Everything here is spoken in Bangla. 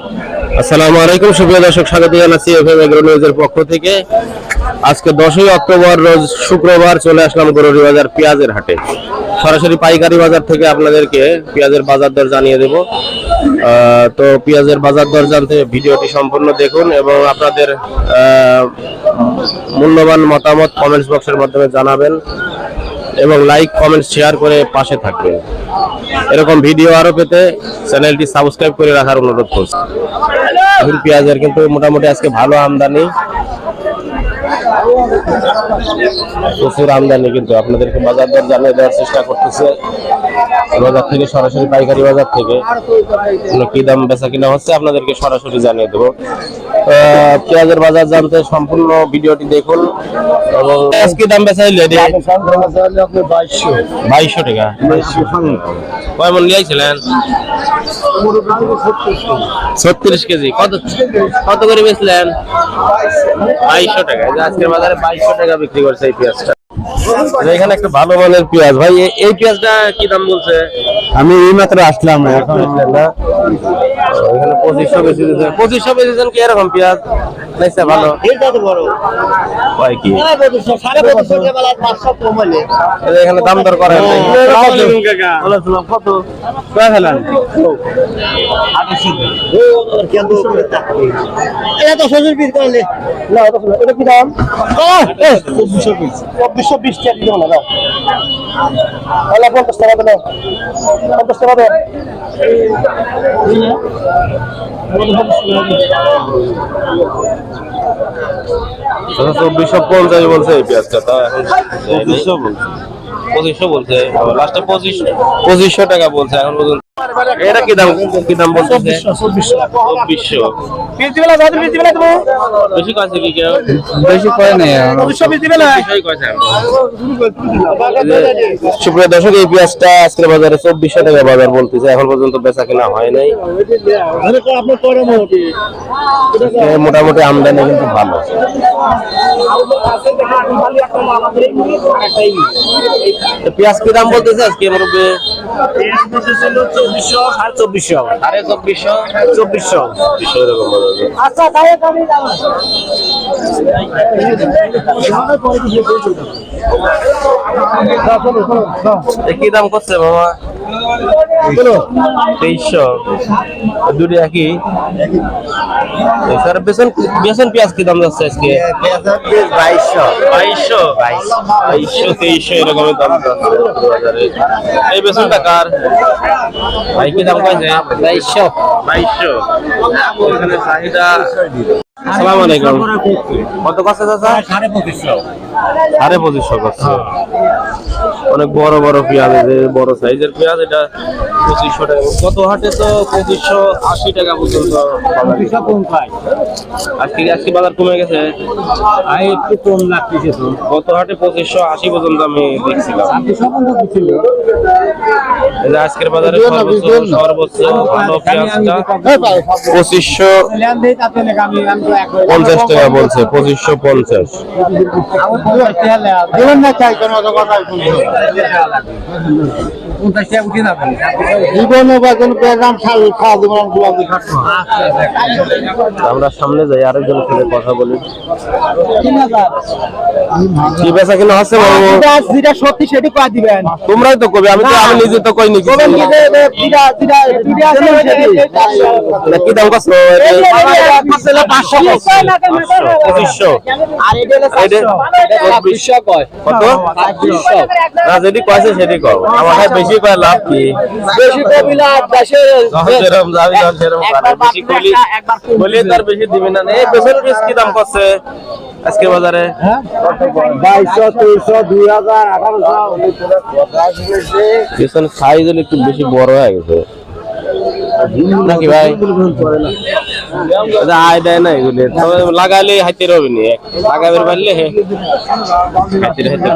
আসসালামু আলাইকুম, সুপ্রিয় দর্শক, স্বাগত জানাচ্ছি এফএম এগ্রো নিউজের পক্ষ থেকে। আজকে দশই অক্টোবর, রোজ শুক্রবার চলে আসলাম গরুরি বাজার পেঁয়াজের হাটে। সরাসরি পাইকারি বাজার থেকে আপনাদেরকে পেঁয়াজের বাজার দর জানিয়ে দেব। তো পেঁয়াজের বাজার দর জানতে ভিডিওটি সম্পূর্ণ দেখুন এবং আপনাদের মূল্যবান মতামত কমেন্টস বক্সের মাধ্যমে জানাবেন। এবং লাইক কমেন্ট শেয়ার করে পাশে থাকবেন। এরকম ভিডিও আরও পেতে চ্যানেলটি সাবস্ক্রাইব করে রাখার অনুরোধ করছি। এখন পেঁয়াজের কিন্তু মোটামুটি আজকে ভালো আমদানি। প্রচুর আমদানি কিন্তু আপনাদেরকে বাজার দর জানিয়ে দেওয়ার চেষ্টা করতেছে। বাজার থেকে সরাসরি পাইকারি বাজার থেকে। মানে কি দাম বেচা কিনা হচ্ছে আপনাদেরকে সরাসরি জানিয়ে দেবো। পেঁয়াজের বাজার জানতে সম্পূর্ণ ভিডিওটি দেখুন এবং পেঁয়াজ কি দাম বেচা হইলে বাইশশো। টাকা। কয় মন লিয়াইছিলেন ছত্রিশ কেজি। কত কত করে বেচলেন? বাইশশো টাকা। যে আজকের বাজারে বাইশশো টাকা বিক্রি করছে এই পেঁয়াজটা। এখানে একটা ভালো মানের পেঁয়াজ। ভাই এই পেঁয়াজটা কি দাম বলছে? আমি এই মাত্র আসলাম এখন। এখানে পঁচিশশো বেশি দিয়েছে পঁচিশশো বেশিছেন কি এরকম পেঁয়াজ? নাইছে ভালো? কয় কি? এখানে দাম দর করেন কত কয় ফেলেন? চব্বিশশো বিশ টাকা দিতে না পঞ্চাশ টাকা দেবে পঞ্চাশ টাকা দেবে চব্বিশশো পঞ্চাশ বলছে এই পেঁয়াজটা তা এখন পঁচিশশো বলছে। পঁচিশশো বলছে লাস্টে পঁচিশ পঁচিশশো টাকা বলছে এখন পর্যন্ত এটা কি দাম? কি দাম বলছে চব্বিশশো। বেশি কাছে কি কেউ? বেশি করে নেই সুপ্রিয় দর্শক এই পেঁয়াজটা আজকের বাজারে চব্বিশশো টাকা বাজার বলতেছে। এখন পর্যন্ত বেচা কেনা হয় নাই। মোটামুটি আমদানি কিন্তু ভালো। পেঁয়াজ কি দাম বলতেছে আজকে চব্বিশশো। সাড়ে চব্বিশশো সাড়ে চব্বিশশো? আচ্ছা তাহলে কি দাম করছে মামা? তেইশশো। দুটি একই? স্যার বেসন বেসন পেঁয়াজ কি দাম যাচ্ছে আজকে? বাইশশো। বাইশশো? বাইশশো তেইশশো এরকমের দাম যাচ্ছে বাজারে এই বেসনটা কার? ভাই কি দাম কয়েছে বাইশশো। বাইশশো। এখানে চাহিদা আসসালামু আলাইকুম। কত কষ্ট চাচা? সাড়ে পঁচিশশো। সাড়ে পঁচিশশো অনেক বড় বড় পেঁয়াজ আছে বড় সাইজের পেঁয়াজ এটা পঁচিশশো টাকা। কত হাটে তো পঁচিশশো আশি টাকা পর্যন্ত আজকে আজকে বাজার কমে গেছে। একটু কম লাগতেছে তো। গত হাটে পঁচিশশো আশি পর্যন্ত আমি দেখছিলাম। আজকের বাজারে সর্বোচ্চ সর্বোচ্চ ভালো পেঁয়াজটা পঁচিশশো পঞ্চাশ টাকা বলছে পঁচিশশো পঞ্চাশ। জীবন না চাই কোনো কথা আমরা সামনে যাই আরেকজনের সাথে কথা বলি কি বেচা কিনা যেটা সত্যি সেটি কয়া দিবেন তোমরাই তো কবে আমি তো আমি নিজে তো কইনি কিছু বলেন কি যে যেটা যেটা যেটা আছে না, কি দাম আর এটা কত না যেটি কয়েছে সেটি কও আমার কাছে বেশি কয় লাভ কি? বেশি কবিলা দেশে যখন যেরকম যাবি তখন সেরকম করে। বেশি কইলি কইলি তো আর বেশি দিবি না। এই বেসন পিস কি দাম করছে আজকে বাজারে? বাইশশো তেইশশো দুই হাজার আঠারোশো বেসন সাইজ হলে একটু বেশি বড় হয়ে গেছে। নাকি ভাই? আচ্ছা, আয় দেয় না এগুলি তবে লাগাইলে হাইতে রবি নি লাগাইবার পারলে হাইতে হাইতে